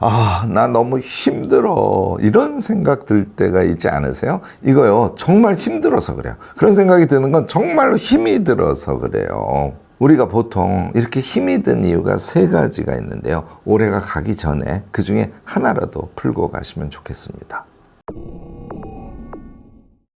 아, 나 너무 힘들어. 이런 생각 들 때가 있지 않으세요? 이거요, 정말 힘들어서 그래요. 그런 생각이 드는 건 정말로 힘이 들어서 그래요. 우리가 보통 이렇게 힘이 든 이유가 세 가지가 있는데요. 올해가 가기 전에 그 중에 하나라도 풀고 가시면 좋겠습니다.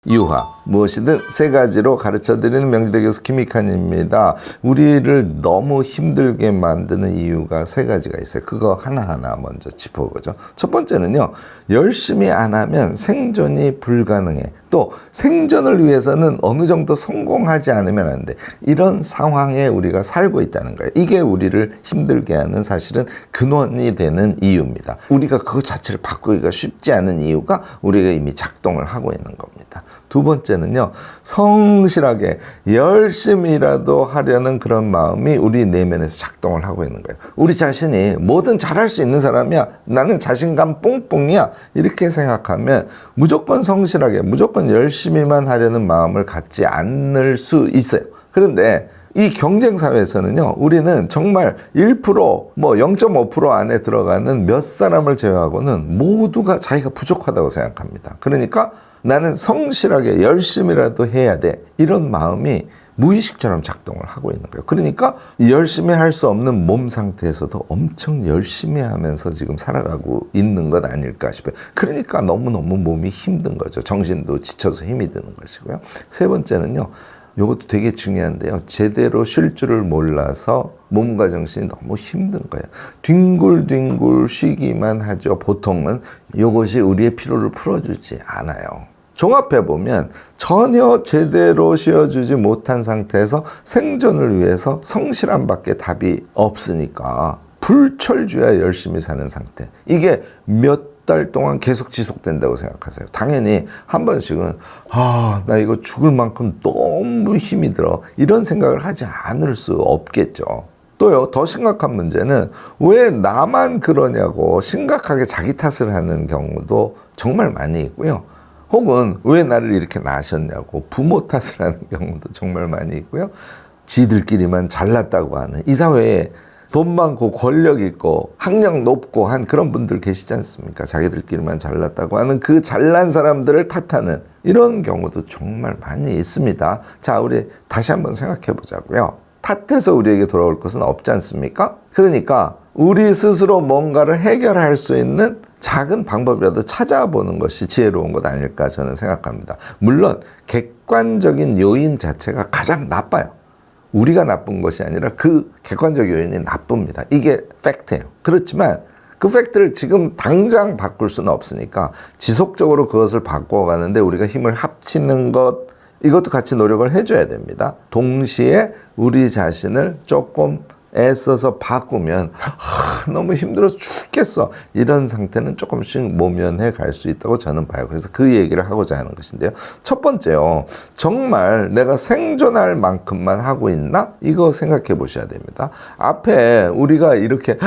유화 무엇이든 세 가지로 가르쳐 드리는 명지대 교수 김익환입니다. 우리를 너무 힘들게 만드는 이유가 세 가지가 있어요. 그거 하나하나 먼저 짚어보죠. 첫 번째는요. 열심히 안 하면 생존이 불가능해. 또 생존을 위해서는 어느 정도 성공하지 않으면 안 돼. 이런 상황에 우리가 살고 있다는 거예요. 이게 우리를 힘들게 하는 사실은 근원이 되는 이유입니다. 우리가 그거 자체를 바꾸기가 쉽지 않은 이유가 우리가 이미 작동을 하고 있는 겁니다. 두 번째는요, 성실하게 열심히라도 하려는 그런 마음이 우리 내면에서 작동을 하고 있는 거예요. 우리 자신이 뭐든 잘할 수 있는 사람이야. 나는 자신감 뽕뽕이야. 이렇게 생각하면 무조건 성실하게, 무조건 열심히만 하려는 마음을 갖지 않을 수 있어요. 그런데 이 경쟁 사회에서는요, 우리는 정말 1%, 뭐 0.5% 안에 들어가는 몇 사람을 제외하고는 모두가 자기가 부족하다고 생각합니다. 그러니까 나는 성실하게 열심히라도 해야 돼. 이런 마음이 무의식처럼 작동을 하고 있는 거예요. 그러니까 열심히 할 수 없는 몸 상태에서도 엄청 열심히 하면서 지금 살아가고 있는 것 아닐까 싶어요. 그러니까 너무너무 몸이 힘든 거죠. 정신도 지쳐서 힘이 드는 것이고요. 세 번째는요. 이것도 되게 중요한데요. 제대로 쉴 줄을 몰라서 몸과 정신이 너무 힘든 거예요. 뒹굴뒹굴 쉬기만 하죠. 보통은 이것이 우리의 피로를 풀어주지 않아요. 종합해 보면 전혀 제대로 쉬어주지 못한 상태에서 생존을 위해서 성실함 밖에 답이 없으니까 불철주야 열심히 사는 상태. 이게 몇 달 동안 계속 지속된다고 생각하세요. 당연히 한 번씩은 아, 나 이거 죽을 만큼 너무 힘이 들어. 이런 생각을 하지 않을 수 없겠죠. 또요, 더 심각한 문제는 왜 나만 그러냐고 심각하게 자기 탓을 하는 경우도 정말 많이 있고요. 혹은 왜 나를 이렇게 낳으셨냐고 부모 탓을 하는 경우도 정말 많이 있고요. 지들끼리만 잘났다고 하는 이 사회에 돈 많고 권력 있고 학력 높고 한 그런 분들 계시지 않습니까? 자기들끼리만 잘났다고 하는 그 잘난 사람들을 탓하는 이런 경우도 정말 많이 있습니다. 자, 우리 다시 한번 생각해 보자고요. 탓해서 우리에게 돌아올 것은 없지 않습니까? 그러니까 우리 스스로 뭔가를 해결할 수 있는 작은 방법이라도 찾아보는 것이 지혜로운 것 아닐까 저는 생각합니다. 물론 객관적인 요인 자체가 가장 나빠요. 우리가 나쁜 것이 아니라 그 객관적 요인이 나쁩니다. 이게 팩트예요. 그렇지만 그 팩트를 지금 당장 바꿀 수는 없으니까 지속적으로 그것을 바꿔가는데 우리가 힘을 합치는 것 이것도 같이 노력을 해줘야 됩니다. 동시에 우리 자신을 조금 애써서 바꾸면 하, 너무 힘들어서 죽겠어 이런 상태는 조금씩 모면해 갈 수 있다고 저는 봐요. 그래서 그 얘기를 하고자 하는 것인데요. 첫 번째요. 정말 내가 생존할 만큼만 하고 있나? 이거 생각해 보셔야 됩니다. 앞에 우리가 이렇게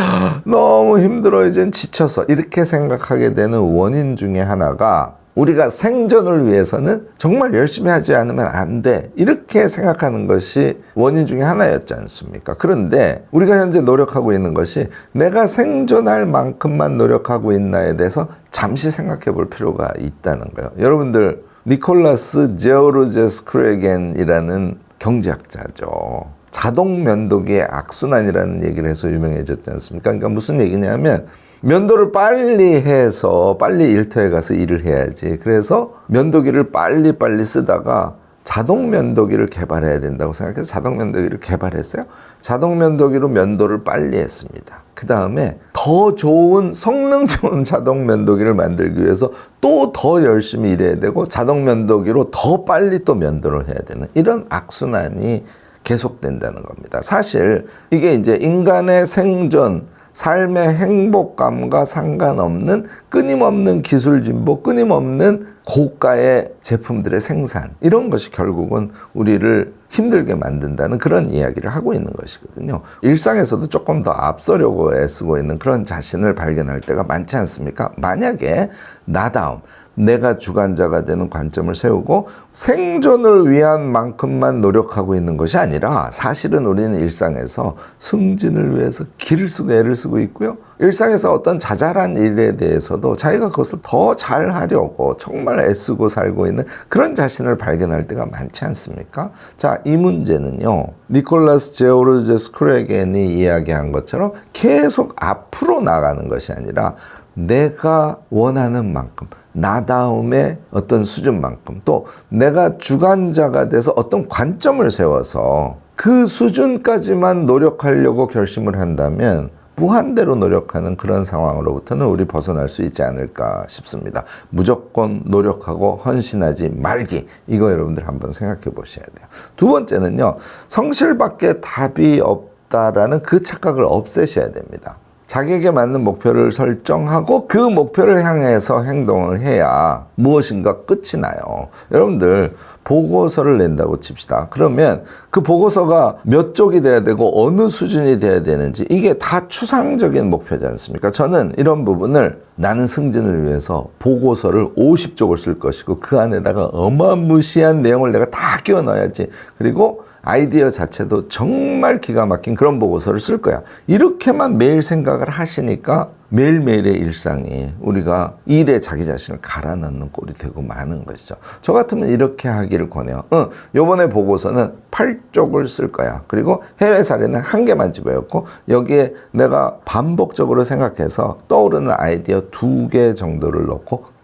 너무 힘들어 이젠 지쳐서 이렇게 생각하게 되는 원인 중에 하나가 우리가 생존을 위해서는 정말 열심히 하지 않으면 안 돼. 이렇게 생각하는 것이 원인 중에 하나였지 않습니까? 그런데 우리가 현재 노력하고 있는 것이 내가 생존할 만큼만 노력하고 있나에 대해서 잠시 생각해 볼 필요가 있다는 거예요. 여러분들, 니콜라스 제오르제스 크레겐이라는 경제학자죠. 자동 면도기의 악순환이라는 얘기를 해서 유명해졌지 않습니까? 그러니까 무슨 얘기냐면 면도를 빨리 해서 빨리 일터에 가서 일을 해야지. 그래서 면도기를 빨리 빨리 쓰다가 자동 면도기를 개발해야 된다고 생각해서 자동 면도기를 개발했어요. 자동 면도기로 면도를 빨리 했습니다. 그 다음에 더 좋은 성능 좋은 자동 면도기를 만들기 위해서 또 더 열심히 일해야 되고 자동 면도기로 더 빨리 또 면도를 해야 되는 이런 악순환이 계속된다는 겁니다. 사실 이게 이제 인간의 생존 삶의 행복감과 상관없는 끊임없는 기술 진보, 끊임없는 고가의 제품들의 생산 이런 것이 결국은 우리를 힘들게 만든다는 그런 이야기를 하고 있는 것이거든요. 일상에서도 조금 더 앞서려고 애쓰고 있는 그런 자신을 발견할 때가 많지 않습니까? 만약에 나다움, 내가 주관자가 되는 관점을 세우고 생존을 위한 만큼만 노력하고 있는 것이 아니라 사실은 우리는 일상에서 승진을 위해서 길을 쓰고 애를 쓰고 있고요. 일상에서 어떤 자잘한 일에 대해서도 자기가 그것을 더 잘하려고 정말 애쓰고 살고 있는 그런 자신을 발견할 때가 많지 않습니까? 자, 이 문제는요. 니콜라스 제오르제 스 크레겐이 이야기한 것처럼 계속 앞으로 나가는 것이 아니라 내가 원하는 만큼 나다움의 어떤 수준만큼 또 내가 주관자가 돼서 어떤 관점을 세워서 그 수준까지만 노력하려고 결심을 한다면 무한대로 노력하는 그런 상황으로부터는 우리 벗어날 수 있지 않을까 싶습니다. 무조건 노력하고 헌신하지 말기. 이거 여러분들 한번 생각해 보셔야 돼요. 두 번째는요. 성실밖에 답이 없다라는 그 착각을 없애셔야 됩니다. 자기에게 맞는 목표를 설정하고 그 목표를 향해서 행동을 해야 무엇인가 끝이 나요. 여러분들 보고서를 낸다고 칩시다. 그러면 그 보고서가 몇 쪽이 돼야 되고 어느 수준이 돼야 되는지 이게 다 추상적인 목표지 않습니까? 저는 이런 부분을 나는 승진을 위해서 보고서를 50쪽을 쓸 것이고 그 안에다가 어마무시한 내용을 내가 다 끼워 넣어야지. 그리고 아이디어 자체도 정말 기가 막힌 그런 보고서를 쓸 거야. 이렇게만 매일 생각을 하시니까 매일매일의 일상이 우리가 일에 자기 자신을 갈아 넣는 꼴이 되고 마는 것이죠. 저 같으면 이렇게 하기를 권해요. 응, 요번에 보고서는 8쪽을 쓸 거야. 그리고 해외 사례는 한 개만 집어였고 여기에 내가 반복적으로 생각해서 떠오르는 아이디어 두 개 정도를 넣고 끝.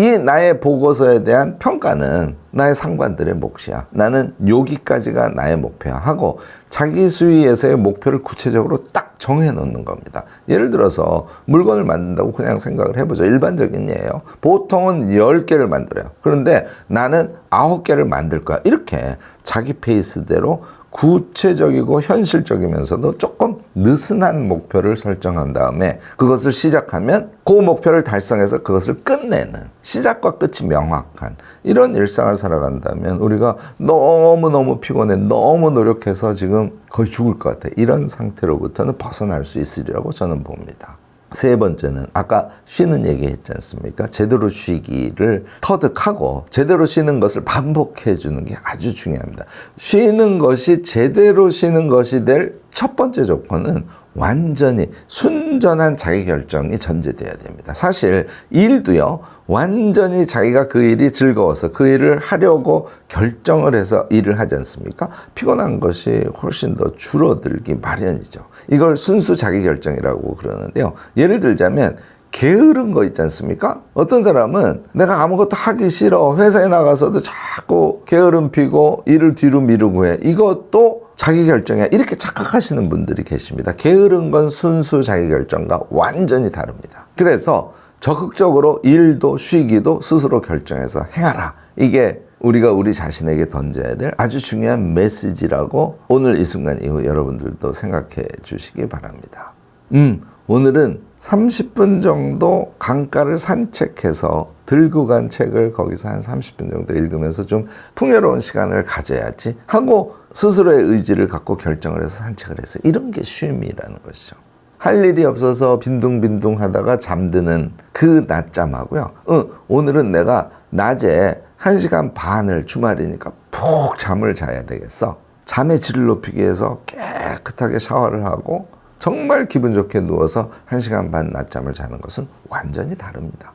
이 나의 보고서에 대한 평가는 나의 상관들의 몫이야. 나는 여기까지가 나의 목표야 하고 자기 수위에서의 목표를 구체적으로 딱 정해 놓는 겁니다. 예를 들어서 물건을 만든다고 그냥 생각을 해보죠. 일반적인 예예요. 보통은 10개를 만들어요. 그런데 나는 9개를 만들 거야. 이렇게 자기 페이스대로 구체적이고 현실적이면서도 조금 느슨한 목표를 설정한 다음에 그것을 시작하면 그 목표를 달성해서 그것을 끝내는 시작과 끝이 명확한 이런 일상을 살아간다면 우리가 너무너무 피곤해 너무 노력해서 지금 거의 죽을 것 같아 이런 상태로부터는 벗어날 수 있으리라고 저는 봅니다. 세 번째는 아까 쉬는 얘기 했지 않습니까? 제대로 쉬기를 터득하고 제대로 쉬는 것을 반복해 주는 게 아주 중요합니다. 쉬는 것이 제대로 쉬는 것이 될 첫 번째 조건은 완전히 순전한 자기 결정이 전제돼야 됩니다. 사실 일도요, 완전히 자기가 그 일이 즐거워서 그 일을 하려고 결정을 해서 일을 하지 않습니까? 피곤한 것이 훨씬 더 줄어들기 마련이죠. 이걸 순수 자기 결정이라고 그러는데요. 예를 들자면 게으른 거 있지 않습니까? 어떤 사람은 내가 아무것도 하기 싫어. 회사에 나가서도 자꾸 게으름 피고 일을 뒤로 미루고 해. 이것도 자기 결정이야. 이렇게 착각하시는 분들이 계십니다. 게으른 건 순수 자기 결정과 완전히 다릅니다. 그래서 적극적으로 일도 쉬기도 스스로 결정해서 행하라. 이게 우리가 우리 자신에게 던져야 될 아주 중요한 메시지라고 오늘 이 순간 이후 여러분들도 생각해 주시기 바랍니다. 음, 오늘은 30분 정도 강가를 산책해서 들고 간 책을 거기서 한 30분 정도 읽으면서 좀 풍요로운 시간을 가져야지 하고 스스로의 의지를 갖고 결정을 해서 산책을 했어요. 이런 게 쉼이라는 것이죠. 할 일이 없어서 빈둥빈둥 하다가 잠드는 그 낮잠하고요. 응, 오늘은 내가 낮에 1시간 반을 주말이니까 푹 잠을 자야 되겠어. 잠의 질을 높이기 위해서 깨끗하게 샤워를 하고 정말 기분 좋게 누워서 1시간 반 낮잠을 자는 것은 완전히 다릅니다.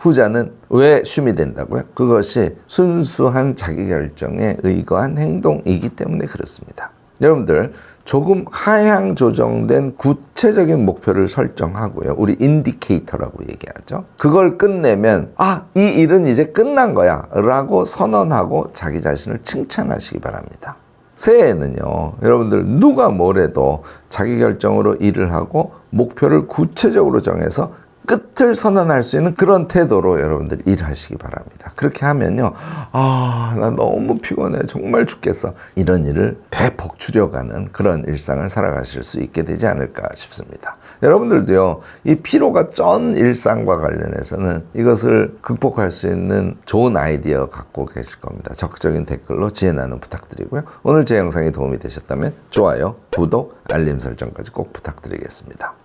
후자는 왜 쉼이 된다고요? 그것이 순수한 자기 결정에 의거한 행동이기 때문에 그렇습니다. 여러분들 조금 하향 조정된 구체적인 목표를 설정하고요. 우리 인디케이터라고 얘기하죠. 그걸 끝내면 아, 이 일은 이제 끝난 거야. 라고 선언하고 자기 자신을 칭찬하시기 바랍니다. 새해에는요, 여러분들 누가 뭐래도 자기 결정으로 일을 하고 목표를 구체적으로 정해서 끝을 선언할 수 있는 그런 태도로 여러분들 일하시기 바랍니다. 그렇게 하면요, 아, 나 너무 피곤해. 정말 죽겠어. 이런 일을 대폭 줄여가는 그런 일상을 살아가실 수 있게 되지 않을까 싶습니다. 여러분들도요, 이 피로가 쩐 일상과 관련해서는 이것을 극복할 수 있는 좋은 아이디어 갖고 계실 겁니다. 적극적인 댓글로 지혜 나눔 부탁드리고요. 오늘 제 영상이 도움이 되셨다면 좋아요, 구독, 알림 설정까지 꼭 부탁드리겠습니다.